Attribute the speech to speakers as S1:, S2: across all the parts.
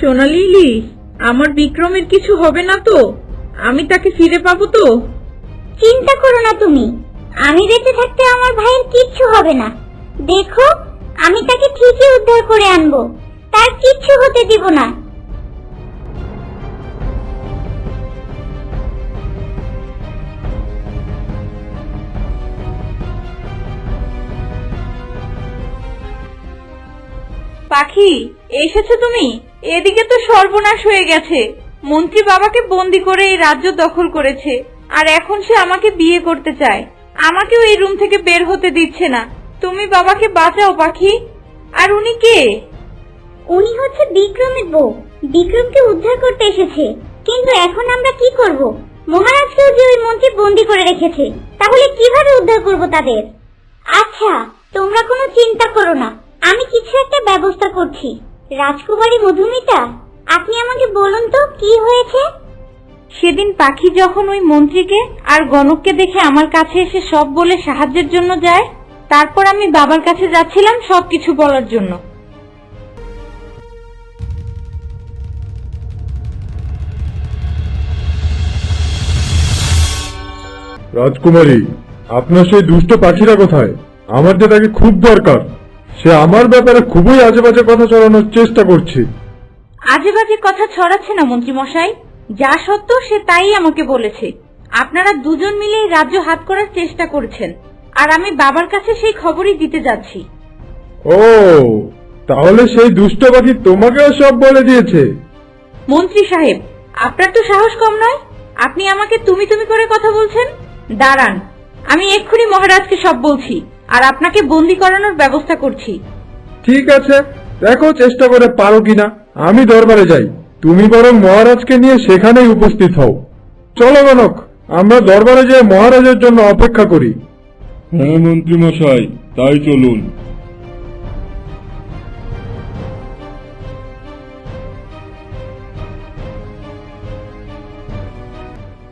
S1: সোনালি ইলিশ আমার বিক্রমের কিছু হবে না তো? আমি তাকে ফিরে পাবো তো?
S2: চিন্তা করো না তুমি। আমি বেঁচে থাকতে আমার ভাইয়ের কিচ্ছু হবে না। দেখো আমি তাকে ঠিকই উদ্ধার করে আনব। তার কিচ্ছু হতে দিব না।
S1: পাখি এসেছ তুমি? এদিকে তো সর্বনাশ হয়ে গেছে। মন্ত্রী বাবাকে বন্দি করে এই রাজ্য দখল করেছে, আর এখন সে আমাকে বিয়ে করতে চায়। আমাকেও এই রুম থেকে বের হতে দিচ্ছে না। তুমি বাবাকে বাঁচাও, পাখি। আর উনি কে?
S2: উনি হচ্ছে বিক্রমের বউ। বিক্রমকে উদ্ধার করতে এসেছে। কিন্তু এখন আমরা কি করব? মহারাজকেও যে ওই মন্ত্রী বন্দি করে রেখেছে, তাহলে কীভাবে উদ্ধার করব তাদের? আচ্ছা তোমরা কোনো চিন্তা করো না। আমি কিছু একটা ব্যবস্থা করছি। রাজকুমারী মধুমিতা আপনি আমাকে বলুন তো কি হয়েছে?
S1: সেদিন পাখি যখন ওই মন্ত্রীকে আর গণককে দেখে আমার কাছে এসে সব বলে সাহায্যের জন্য যায় তারপর আমি বাবার কাছে যাচ্ছিলাম সব কিছু বলার জন্য।
S3: রাজকুমারী আপনার সেই দুষ্ট পাখিরা কোথায়? আমার যে তাকে খুব দরকার। সে আমার ব্যাপারে খুবই আজে বাজে কথা চালানোর চেষ্টা করছে।
S1: আজে বাজে কথা ছড়াচ্ছে না মন্ত্রী মশাই। যা সত্য সে তাই আমাকে বলেছে। আপনারা দুজন মিলে এই রাজ্য হাত করার চেষ্টা করছেন। আর আমি বাবার কাছে সেই খবরই দিতে যাচ্ছি।
S3: ও তাহলে সেই দুষ্ট পাখি তোমাকেও সব বলে দিয়েছে।
S1: মন্ত্রী সাহেব আপনার তো সাহস কম নয়। আপনি আমাকে তুমি তুমি করে কথা বলছেন? দাঁড়ান আমি এক্ষুনি মহারাজকে সব বলছি। আর আপনাকে বন্দি করানোর ব্যবস্থা করছি।
S3: ঠিক আছে দেখো চেষ্টা করে পারো কিনা। আমি দরবারে যাই। তুমি বরং মহারাজকে নিয়ে সেখানেই উপস্থিত হও। চলো গণক আমরা দরবারে যেয়ে মহারাজের জন্য অপেক্ষা করি।
S4: হ্যাঁ মন্ত্রী মশাই তাই চলুন।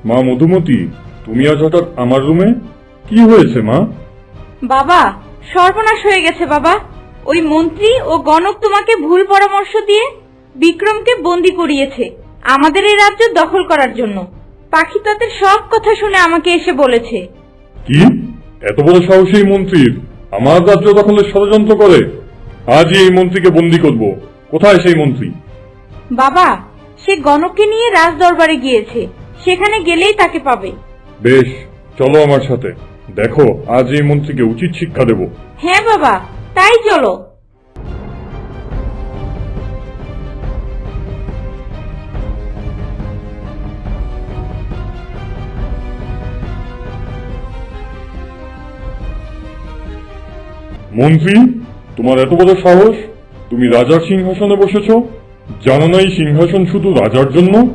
S4: মা মধুমতি তুমি আজ হঠাৎ আমার রুমে? কি হয়েছে মা?
S1: বাবা সর্বনাশ হয়ে গেছে বাবা। ওই মন্ত্রী ও গণক তোমাকে ভুল পরামর্শ দিয়ে বিক্রমকে বন্দি করিয়েছে। আমাদের এই রাজ্য দখল করার জন্য। পাখি তাদের সব কথা শুনে আমাকে এসে বলেছে।
S4: কি? এত বড় সাহসী মন্ত্রীর? আমার রাজ্য দখলের ষড়যন্ত্র করে। আজই এই মন্ত্রীকে বন্দি করব। কোথায় সেই মন্ত্রী?
S1: বাবা সে গণককে নিয়ে রাজ দরবারে গিয়েছে। সেখানে গেলেই তাকে পাবে।
S4: বেশ চলো আমার সাথে। দেখো আজ এই মন্ত্রীকে উচিত শিক্ষা দেব।
S1: হ্যাঁ বাবা তাই চলো।
S4: মন্ত্রী তোমার এত বড় সাহস? তুমি রাজার সিংহাসনে বসেছ? জানো না এই সিংহাসন শুধু রাজার জন্য?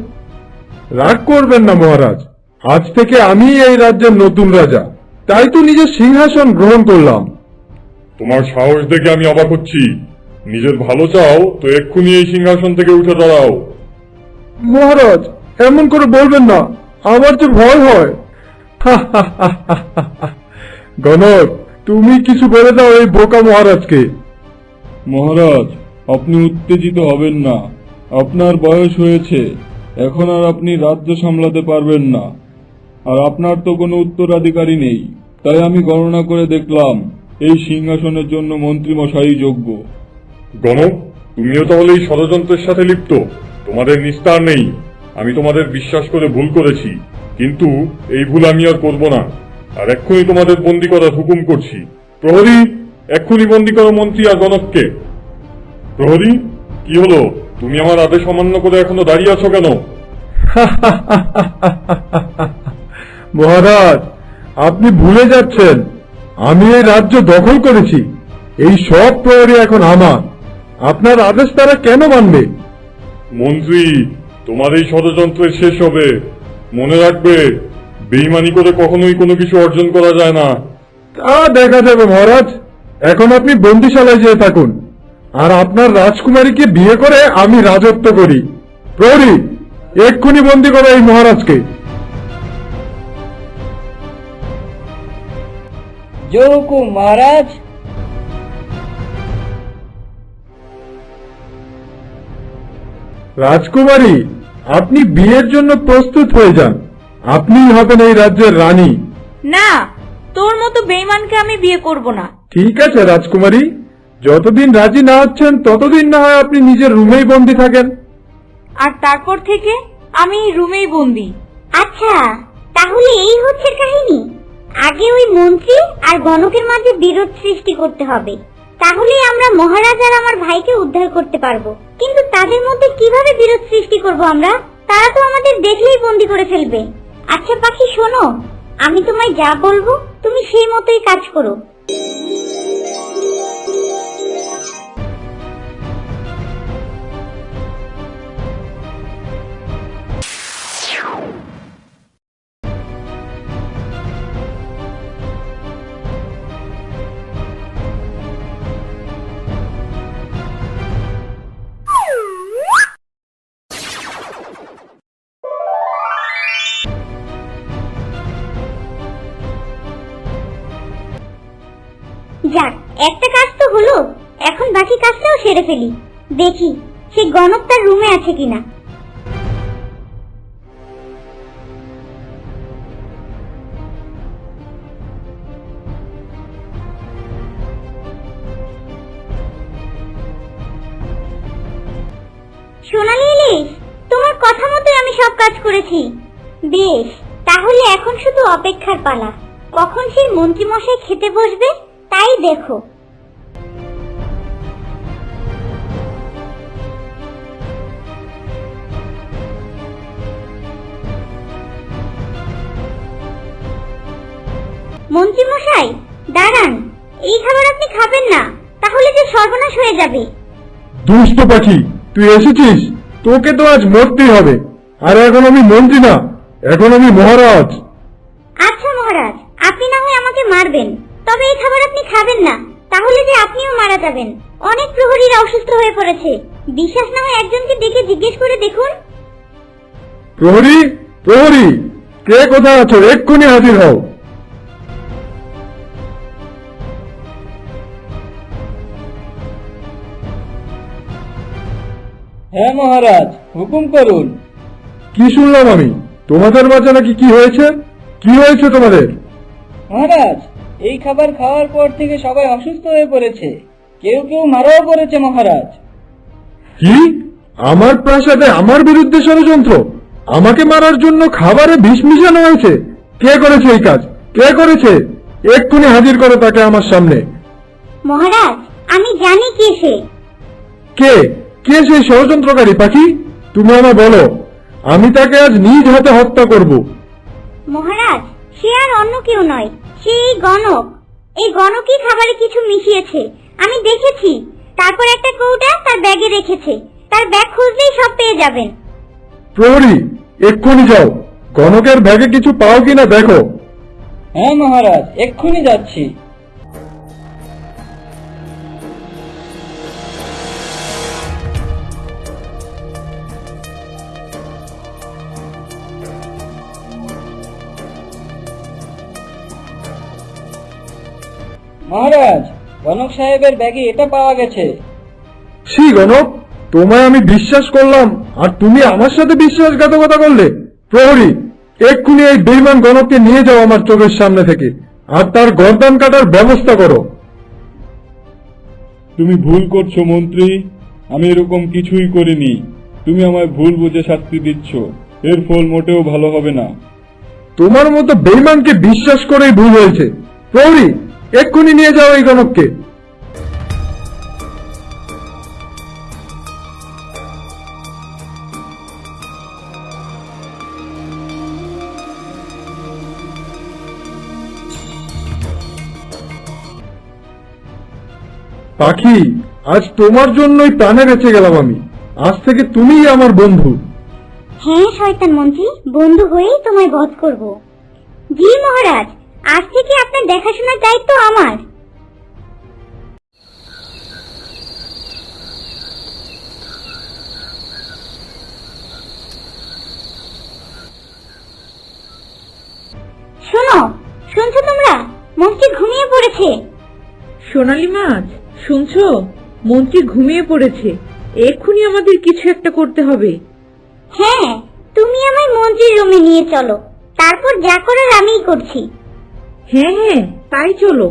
S3: রাগ করবেন না মহারাজ আজ থেকে আমি এই রাজ্যের নতুন রাজা। তাই তো নিজের সিংহাসন গ্রহণ করলাম।
S4: তোমার সাহস দেখে আমি অবাক হচ্ছি। নিজের ভালো চাও তো এক্ষুনি এই সিংহাসন থেকে উঠে দাঁড়াও।
S3: মহারাজ এমন করে বলবেন না আমার যে ভয় হয়। গণক তুমি কিছু বলে দাও এই বোকা মহারাজকে।
S5: মহারাজ আপনি উত্তেজিত হবেন না। আপনার বয়স হয়েছে এখন আর আপনি রাজ্য সামলাতে পারবেন না। আর আপনার তো কোনো উত্তরাধিকারী নেই। তাই আমি গণনা করে দেখলাম এই সিংহাসনের জন্য মন্ত্রী মশাই যোগ্য।
S4: গণক তুমিও তাহলে এই ষড়যন্ত্রের সাথে লিপ্ত। তোমাদের নিস্তার নেই। আমি তোমাদের বিশ্বাস করে ভুল করেছি। কিন্তু এই ভুল আমি আর করব না। আর এক্ষুনি তোমাদের বন্দি করার হুকুম করছি। প্রহরী এক্ষুনি বন্দি করো মন্ত্রী আর গণককে। প্রহরী কি হলো? তুমি আমার আদেশ অমান্য করে এখনও দাঁড়িয়ে আছো কেন?
S3: মহারাজ আপনি ভুলে যাচ্ছেন। আমি এই রাজ্য দখল করেছি। এই সব প্রহরী এখন আমার। আপনার আদেশ তারা কেন মানবে?
S4: মন্ত্রী তোমার এই ষড়যন্ত্রের শেষ হবে। মনে রাখবে বেইমানি করে কখনোই কোনো কিছু অর্জন করা যায় না।
S3: তা দেখা যাবে মহারাজ। এখন আপনি বন্দিশালায় যেয়ে থাকুন। আর আপনার রাজকুমারীকে বিয়ে করে আমি রাজত্ব করি। প্রহরী এক্ষুনি বন্দি করো এই মহারাজকে।
S6: જોકુ મહારાજ
S3: রাজকুমারী আপনি বিয়ের জন্য প্রস্তুত হয়ে যান। আপনিই হবেন এই রাজ্যের রানী।
S1: না তোর মতো বেইমানকে আমি বিয়ে করব না।
S3: ঠিক আছে রাজকুমারী যতদিন রাজি না হচ্ছেন ততদিন না হয় আপনি নিজের রুমেই বন্দি থাকেন।
S1: আর তারপর থেকে আমি রুমেই বন্দি।
S2: আচ্ছা তাহলে এই হচ্ছে কাহিনী। আগে ওই মন্ত্রী আর গণকের মাঝে বিরোধ সৃষ্টি করতে হবে। তাহলে আমরা মহারাজ আর আমার ভাইকে উদ্ধার করতে পারব। কিন্তু তাদের মধ্যে কীভাবে বিরোধ সৃষ্টি করব আমরা? তারা তো আমাদের দেখলেই বন্দি করে ফেলবে। আচ্ছা পাখি, শোনো, আমি তোমায় যা বলব, তুমি সেই মতোই কাজ করো। ফেলি। দেখি, সে গণক তার রুমে আছে কিনা। সোনালি ইলিশ, তোমার কথা মতো আমি সব কাজ করেছি। বেশ, তাহলে এখন শুধু অপেক্ষার পালা। কখন সেই মন্ত্রী মশাই খেতে বসবে, তাই দেখো। মন্ত্রী মশাই দাঁড়ান। এই খাবার আপনি খাবেন না তাহলে যে সর্বনাশ হয়ে যাবে।
S3: দুষ্ট পাখি তুই এসেছিস? তোকে তো আজ মরতেই হবে। আর এখন আমি মন্ত্রী না এখন আমি মহারাজ।
S2: আচ্ছা মহারাজ আপনি না হয় আমাকে মারবেন। তবে এই খাবার আপনি খাবেন না তাহলে যে আপনিও মারা যাবেন। অনেক প্রহরীরা অসুস্থ হয়ে পড়েছে। বিশ্বাস না হয় একজনকে ডেকে জিজ্ঞেস করে দেখুন।
S3: প্রহরী প্রহরী কে কোথায় আছো? এক্ষুনি হাজির হও।
S6: হ্যাঁ মহারাজ হুকুম করুন।
S3: কি শুনলাম আমি? তোমাদের মাঝে নাকি কি হয়েছে? কি হয়েছে তোমাদের?
S6: মহারাজ এই খাবার খাওয়ার পর থেকে সবাই অসুস্থ হয়ে পড়েছে। কেউ কেউ মারাও পড়েছে মহারাজ।
S3: কি? আমার প্রাসাদে আমার বিরুদ্ধে ষড়যন্ত্র? আমাকে মারার জন্য খাবারে বিষ মিশানো হয়েছে? কে করেছে এই কাজ? কে করেছে? এক্ষুনি হাজির করো তাকে আমার সামনে।
S2: মহারাজ আমি জানি কে সে।
S3: কে? কে সেই ষড়যন্ত্রকারী পাখি? তুমি আমায় বলো আমি তাকে আজ নিজ হাতে হত্যা করব।
S2: মহারাজ সে আর অন্য কেউ নয় সে এই গণক। এই গণকই খাবারে কিছু মিশিয়েছে আমি দেখেছি। তারপর একটা কৌটা তার ব্যাগে রেখেছে তার ব্যাগ খুঁজলেই সব পেয়ে যাবেন।
S3: প্রহরী এক্ষুনি যাও। গণকের ব্যাগে কিছু পাও কিনা দেখো।
S6: হ্যাঁ মহারাজ এক্ষুনি যাচ্ছি। মহারাজ গণক সাহেবের ব্যাগে এটা পাওয়া গেছে।
S3: সি গণক তোমায় আমি বিশ্বাস করলাম আর তুমি আমার সাথে বিশ্বাসঘাতকতা করলে। প্রহরী এক্ষুনি এই বেইমান গণককে নিয়ে যাও আমার চোখের সামনে থেকে আর তার গর্দান কাটার ব্যবস্থা করো।
S5: তুমি ভুল করছ মন্ত্রী। আমি এরকম কিছুই করিনি। তুমি আমায় ভুল বুঝে শাস্তি দিচ্ছ। এর ফল মোটেও ভালো হবে না।
S3: তোমার মতো বেইমানকে বিশ্বাস করেই ভুল হয়েছে। প্রহরী এক্ষুনি নিয়ে যাও এই গণককে। পাখি, আজ তোমার জন্যই প্রাণে বেঁচে গেলাম আমি। আজ থেকে তুমিই আমার বন্ধু।
S2: হ্যাঁ শয়তান মন্ত্রী, বন্ধু হয়েই তোমায় বধ করব। জি মহারাজ আজ থেকে আপনার দেখাশোনার দায়িত্ব আমার। শোনো শুনছো তোমরা? মন্ত্রী ঘুমিয়ে পড়েছে।
S1: সোনালি মাছ শুনছো? মন্ত্রী ঘুমিয়ে পড়েছে। এক্ষুনি আমাদের কিছু একটা করতে হবে।
S2: হ্যাঁ তুমি আমায় মন্ত্রীর রুমে নিয়ে চলো। তারপর যা করার আমিই করছি।
S1: হ্যাঁ হ্যাঁ তাই চলো।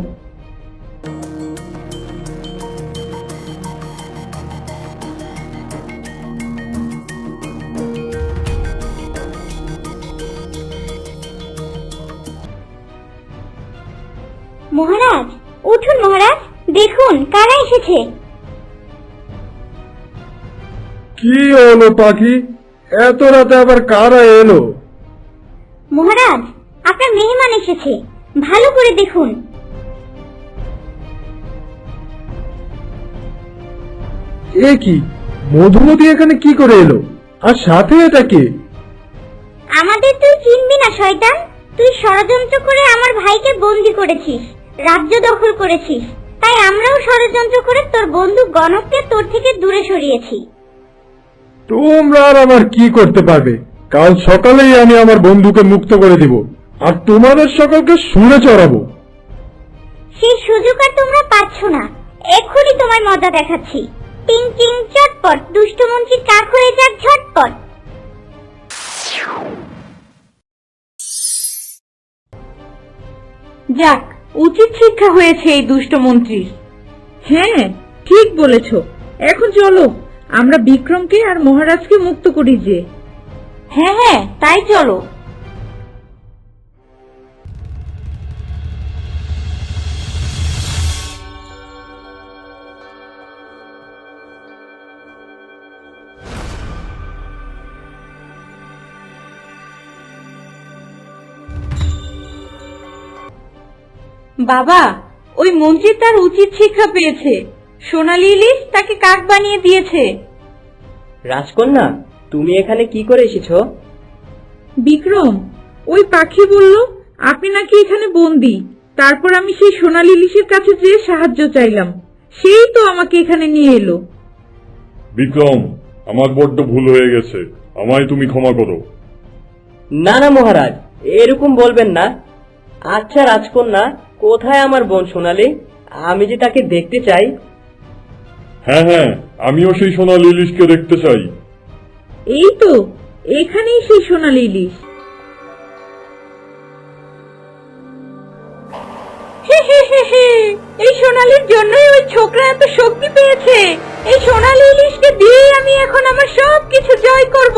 S2: মহারাজ উঠুন মহারাজ দেখুন কারা এসেছে।
S3: কি হলো পাখি? এত রাতে আবার কারা এলো?
S2: মহারাজ আপনার মেহমান এসেছে। ভালো করে দেখুন।
S3: এ কি? মধুমতি এখানে কি করে এলো? আর সাথে এটা কে?
S2: আমাদের তুই চিনবি না শয়তান। তুই ষড়যন্ত্র করে আমার ভাইকে বন্দি করেছিস রাজ্য দখল করেছিস। তাই আমরাও ষড়যন্ত্র করে তোর বন্ধু গণককে তোর থেকে দূরে সরিয়েছি।
S3: তোমরা আর আমার কি করতে পারবে? কাল সকালেই আমি আমার বন্ধুকে মুক্ত করে দিব। আর তোমাদের সকলকে শুনে চড়াবো।
S2: সেই সুযোগ আর তোমরা পাচ্ছ না। এখনই তোমার মজা দেখাচ্ছি। টিং টিং চটপট। দুষ্টমন্ত্রী কাক হয়ে যাক ঝটপট।
S1: যাক উচিত শিক্ষা হয়েছে এই দুষ্ট মন্ত্রীর। হ্যাঁ ঠিক বলেছ। এখন চলো আমরা বিক্রমকে আর মহারাজকে মুক্ত করি যে। হ্যাঁ হ্যাঁ তাই চলো। বাবা ওই মন্ত্রী তার উচিত শিক্ষা পেয়েছে। সোনালি ইলিশ তাকে কাক বানিয়ে দিয়েছে।
S6: রাজকন্যা তুমি এখানে কি করে এসেছ?
S1: বিক্রম ওই পাখি বলল আপনি নাকি এখানে বন্দি। তারপর আমি সেই সোনালি ইলিশের কাছে যেয়ে সাহায্য চাইলাম। সেই তো আমাকে এখানে নিয়ে এলো।
S4: বিক্রম আমার বড্ড ভুল হয়ে গেছে। আমায় তুমি ক্ষমা করো।
S6: না না মহারাজ এরকম বলবেন না। আচ্ছা রাজকন্যা কোথায় আমার বোন সোনালি? আমি যে তাকে দেখতে চাই।
S4: হ্যাঁ হ্যাঁ আমিও সেই সোনা লিলিশকে দেখতে চাই।
S1: এই তো এখানেই সেই সোনালি ইলিশ। এই সোনালির জন্যই ওই ছোকরা এত শক্তি পেয়েছে। এই সোনালি ইলিশকে দিয়েই আমি এখন আমার সব কিছু জয় করব।